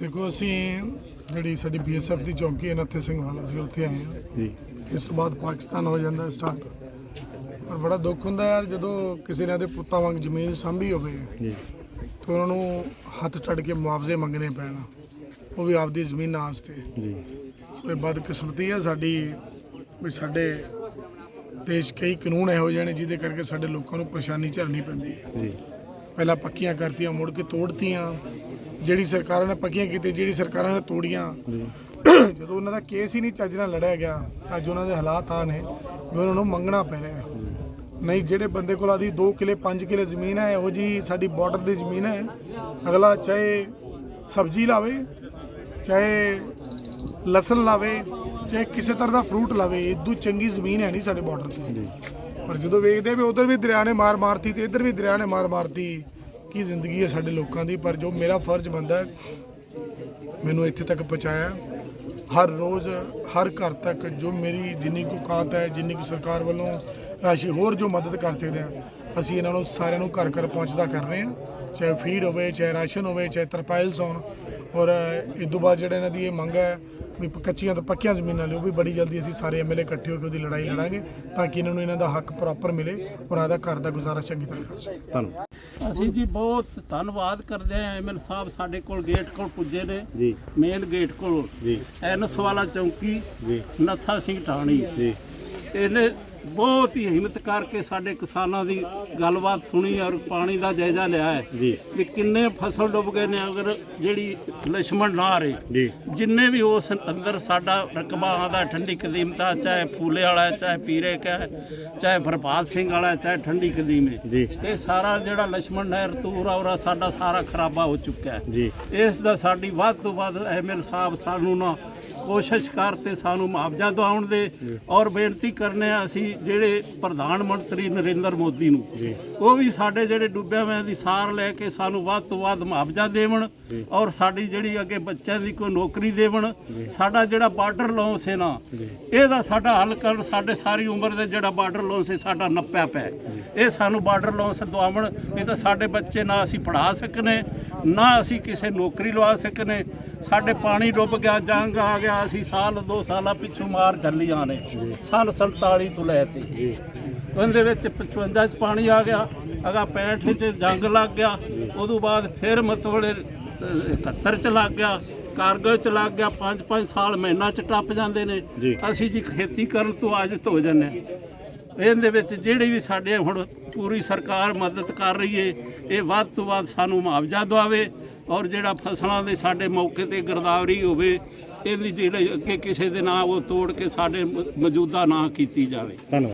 ਦੇਖੋ ਅਸੀਂ ਜਿਹੜੀ ਸਾਡੀ ਬੀਐਸਐਫ ਦੀ ਚੌਕੀ ਹੈ ਨੱਥੇ ਸਿੰਘ ਵਾਲਾ ਸੀ ਉੱਥੇ ਆਏ ਹਾਂ। ਜੀ। ਇਸ ਤੋਂ ਬਾਅਦ ਪਾਕਿਸਤਾਨ ਹੋ ਜਾਂਦਾ ਸਟਾਰਟ ਪਰ ਬੜਾ ਦੁੱਖ ਹੁੰਦਾ ਯਾਰ ਜਦੋਂ ਕਿਸੇ ਨੇ ਦੇ ਪੁੱਤਾਂ ਵਾਂਗ ਜ਼ਮੀਨ ਸਾਂਭੀ ਹੋਵੇ ਜੀ। ਤੇ ਉਹਨਾਂ ਨੂੰ ਹੱਥ ਟੱਡ ਕੇ ਮੁਆਵਜ਼ੇ ਮੰਗਣੇ ਪੈਣ ਉਹ ਵੀ ਆਪਦੀ ਜ਼ਮੀਨ ਵਾਸਤੇ। ਜੀ। ਸੋ ਇਹ ਬਦਕਿਸਮਤੀ ਹੈ ਸਾਡੀ ਵੀ ਸਾਡੇ ਦੇਸ਼ ਕਈ ਕਾਨੂੰਨ ਇਹੋ ਜਿਹੇ ਨੇ ਜਿਹਦੇ ਕਰਕੇ ਸਾਡੇ ਲੋਕਾਂ ਨੂੰ ਪਰੇਸ਼ਾਨੀ ਝੱਲਣੀ ਪੈਂਦੀ ਹੈ। ਜੀ। ਪਹਿਲਾਂ ਪੱਕੀਆਂ ਕਰਤੀਆਂ ਮੁੜ ਕੇ ਤੋੜਤੀਆਂ ਜਿਹੜੀ ਸਰਕਾਰਾਂ ਨੇ ਪੱਕੀਆਂ ਕੀਤੀ ਜਿਹੜੀ ਸਰਕਾਰਾਂ ਨੇ ਤੋੜੀਆਂ। ਜਦੋਂ ਉਹਨਾਂ ਦਾ ਕੇਸ ਹੀ ਨਹੀਂ ਚੱਜ ਨਾਲ ਲੜਿਆ ਗਿਆ, ਅੱਜ ਉਹਨਾਂ ਦੇ ਹਾਲਾਤ ਆ ਨੇ, ਵੀ ਉਹਨਾਂ ਨੂੰ ਮੰਗਣਾ ਪੈ ਰਿਹਾ। ਨਹੀਂ, ਜਿਹੜੇ ਬੰਦੇ ਕੋਲ ਆਦੀ 2 ਕਿਲੇ 5 ਕਿਲੇ ਜ਼ਮੀਨ ਹੈ, ਇਹੋ ਜੀ ਸਾਡੀ ਬਾਰਡਰ ਦੀ ਜ਼ਮੀਨ ਹੈ। ਅਗਲਾ ਚਾਹੇ ਸਬਜ਼ੀ ਲਾਵੇ, ਚਾਹੇ ਲਸਣ ਲਾਵੇ, ਚਾਹੇ ਕਿਸੇ ਤਰ੍ਹਾਂ ਦਾ ਫਰੂਟ ਲਾਵੇ ਇਦੋਂ ਚੰਗੀ ਜ਼ਮੀਨ ਹੈ ਨਹੀਂ ਸਾਡੇ ਬਾਰਡਰ ਤੇ। ਪਰ ਜਦੋਂ ਵੇਖਦੇ ਵੀ ਉਧਰ ਵੀ ਦਰਿਆ ਨੇ ਮਾਰ ਮਾਰਤੀ ਤੇ ਇੱਧਰ ਵੀ ਦਰਿਆ ਨੇ ਮਾਰ ਮਾਰਤੀ ਕੀ ਜ਼ਿੰਦਗੀ ਹੈ ਸਾਡੇ ਲੋਕਾਂ ਦੀ, ਪਰ ਜੋ ਮੇਰਾ ਫਰਜ਼ ਬਣਦਾ ਮੈਨੂੰ ਇੱਥੇ ਤੱਕ ਪਹੁੰਚਾਇਆ ਹਰ ਰੋਜ਼, ਹਰ ਘਰ ਤੱਕ ਜੋ ਮੇਰੀ ਜਿੰਨੀ ਕੁ ਔਕਾਤ ਹੈ, ਜਿੰਨੀ ਕੁ ਸਰਕਾਰ ਵੱਲੋਂ ਰਾਸ਼ੀ ਹੋਰ ਜੋ ਮਦਦ ਕਰ ਸਕਦੇ ਹਾਂ, ਅਸੀਂ ਇਹਨਾਂ ਨੂੰ ਸਾਰਿਆਂ ਨੂੰ ਘਰ ਘਰ ਪਹੁੰਚਦਾ ਕਰ ਰਹੇ ਹਾਂ। ਚਾਹੇ ਫੀਡ ਹੋਵੇ, ਚਾਹੇ ਰਾਸ਼ਨ ਹੋਵੇ, ਚਾਹੇ ਤਰਪਾਈਲਸ ਹੋਣ ਔਰ ਇਹ ਤੋਂ ਬਾਅਦ ਜਿਹੜਾ ਇਹਨਾਂ ਦੀ ਇਹ ਮੰਗ ਹੈ ਵੀ ਕੱਚੀਆਂ ਤੋਂ ਪੱਕੀਆਂ ਜ਼ਮੀਨਾਂ ਲਈ ਉਹ ਵੀ ਬੜੀ ਜਲਦੀ ਅਸੀਂ ਸਾਰੇ ਐਮਐਲਏ ਇਕੱਠੇ ਹੋ ਕੇ ਉਹਦੀ ਲੜਾਈ ਲੜਾਂਗੇ ਤਾਂ ਕਿ ਇਹਨਾਂ ਨੂੰ ਇਹਨਾਂ ਦਾ ਹੱਕ ਪ੍ਰੋਪਰ ਮਿਲੇ ਔਰ ਆਦਾ ਘਰ ਦਾ ਗੁਜ਼ਾਰਾ ਚੰਗੀ ਤਰ੍ਹਾਂ ਕਰ ਸਕਣ। ਧੰਨਵਾਦ। ਅਸੀਂ ਜੀ ਬਹੁਤ ਧੰਨਵਾਦ ਕਰਦੇ ਹਾਂ ਐਮਐਲ ਸਾਹਿਬ ਸਾਡੇ ਕੋਲ ਗੇਟ ਕੋਲ ਪੁੱਜੇ ਨੇ। ਜੀ। ਮੇਨ ਗੇਟ ਕੋਲ ਜੀ। ਐਨਸ ਵਾਲਾ ਚੌਂਕੀ ਜੀ। ਨੱਥਾ ਸਿੰਘ ਢਾਣੀ। ਜੀ। ਇਹਨੇ ਬਹੁਤ ਹੀ ਹਿੰਮਤ ਕਰਕੇ ਸਾਡੇ ਕਿਸਾਨਾਂ ਦੀ ਗੱਲਬਾਤ ਸੁਣੀ ਔਰ ਪਾਣੀ ਦਾ ਜਾਇਜ਼ਾ ਲਿਆ ਹੈ। ਜੀ। ਕਿ ਕਿੰਨੇ ਫਸਲ ਡੁੱਬ ਗਏ ਨੇ ਅਗਰ ਜਿਹੜੀ ਲਛਮਣ ਨਾ ਰਹੇ। ਜੀ। ਜਿੰਨੇ ਵੀ ਉਸ ਅੰਦਰ ਸਾਡਾ ਰਕਬਾ ਆਦਾ ਠੰਡੀ ਕਦੀਮਤਾ ਚਾਹੇ ਫੂਲੇ ਵਾਲਾ ਚਾਹੇ ਪੀਰੇ ਕਾ ਚਾਹੇ ਫਰਪਾਲ ਸਿੰਘ ਵਾਲਾ ਚਾਹੇ ਠੰਡੀ ਕਦੀਮੇ। ਜੀ। ਇਹ ਸਾਰਾ ਜਿਹੜਾ ਲਛਮਣ ਨਹਿਰ ਤੂਰ ਔਰ ਸਾਡਾ ਸਾਰਾ ਖਰਾਬਾ ਹੋ ਚੁੱਕਾ ਹੈ। ਜੀ। ਇਸ ਦਾ ਸਾਡੀ ਵੱਧ ਤੋਂ ਵੱਧ ਐਮਐਲ ਸਾਹਿਬ ਸਾਨੂੰ ਨਾ ਕੋਸ਼ਿਸ਼ ਕਰ ਤੇ ਸਾਨੂੰ ਮੁਆਵਜ਼ਾ ਦਿਵਾਉਣ ਦੇ ਔਰ ਬੇਨਤੀ ਕਰਨੇ ਆ ਅਸੀਂ ਜਿਹੜੇ ਪ੍ਰਧਾਨ ਮੰਤਰੀ ਨਰਿੰਦਰ ਮੋਦੀ ਨੂੰ ਉਹ ਵੀ ਸਾਡੇ ਜਿਹੜੇ ਡੁੱਬਿਆ ਹੋਇਆਂ ਦੀ ਸਾਰ ਲੈ ਕੇ ਸਾਨੂੰ ਵੱਧ ਤੋਂ ਵੱਧ ਮੁਆਵਜ਼ਾ ਦੇਵਣ ਔਰ ਸਾਡੀ ਜਿਹੜੀ ਅੱਗੇ ਬੱਚਿਆਂ ਦੀ ਕੋਈ ਨੌਕਰੀ ਦੇਵਣ ਸਾਡਾ ਜਿਹੜਾ ਬਾਰਡਰ ਲੋਨ ਸੀ ਨਾ ਇਹਦਾ ਸਾਡਾ ਹੱਲ ਕਰਨ ਸਾਡੇ ਸਾਰੀ ਉਮਰ ਦੇ ਜਿਹੜਾ ਬਾਰਡਰ ਲੋਨ ਸੀ ਸਾਡਾ ਨੱਪਿਆ ਪਿਆ। ਹੈ। ਇਹ ਸਾਨੂੰ ਬਾਰਡਰ ਲੋਨ ਦਵਾਉਣ ਨਹੀਂ ਤਾਂ ਸਾਡੇ ਬੱਚੇ ਨਾ ਅਸੀਂ ਪੜ੍ਹਾ ਸਕਨੇ ਨਾ ਅਸੀਂ ਕਿਸੇ ਨੌਕਰੀ ਲਵਾ ਸਕਨੇ ਸਾਡੇ ਪਾਣੀ ਡੁੱਬ ਗਿਆ ਜੰਗ ਆ ਗਿਆ ਅਸੀਂ ਸਾਲ ਦੋ ਸਾਲਾਂ ਪਿੱਛੋਂ ਮਾਰ ਚੱਲੀਆਂ ਨੇ ਸਾਲ 47 ਤੋਂ ਲੈ ਤੇ ਉਹਦੇ ਵਿੱਚ 55 ਚ ਪਾਣੀ ਆ ਗਿਆ ਅਗਾ 65 ਚ ਜੰਗ ਲੱਗ ਗਿਆ ਉਦੋਂ ਬਾਅਦ ਫਿਰ ਮਤਵਲੇ 71 ਚ ਲੱਗ ਗਿਆ ਕਾਰਗਲ ਚ ਲੱਗ ਗਿਆ 5-5 ਸਾਲ ਮਹੀਨਾ ਚ ਟੱਪ ਜਾਂਦੇ ਨੇ। ਅਸੀਂ ਜੀ ਖੇਤੀ ਕਰਨ ਤੋਂ ਅੱਜ ਹੋ ਜੰਨੇ ਇਹਦੇ ਵਿੱਚ ਜਿਹੜੀ ਵੀ ਸਾਡੇ ਹੁਣ ਪੂਰੀ ਸਰਕਾਰ ਮਦਦ ਕਰ ਰਹੀ ਏ ਇਹ ਵੱਧ ਤੋਂ ਵੱਧ ਸਾਨੂੰ ਮੁਆਵਜ਼ਾ ਦਵਾਵੇ ਔਰ ਜਿਹੜਾ ਫਸਲਾਂ ਦੇ ਸਾਡੇ ਮੌਕੇ ਤੇ ਗਰਦਾਵਰੀ ਹੋਵੇ, ਇਹਦੀ ਜਿਹੜੇ ਅੱਗੇ ਕਿਸੇ ਦੇ ਨਾਂ ਉਹ ਤੋੜ ਕੇ ਸਾਡੇ ਮੌਜੂਦਾ ਨਾ ਕੀਤੀ ਜਾਵੇ। ਧੰਨਵਾਦ।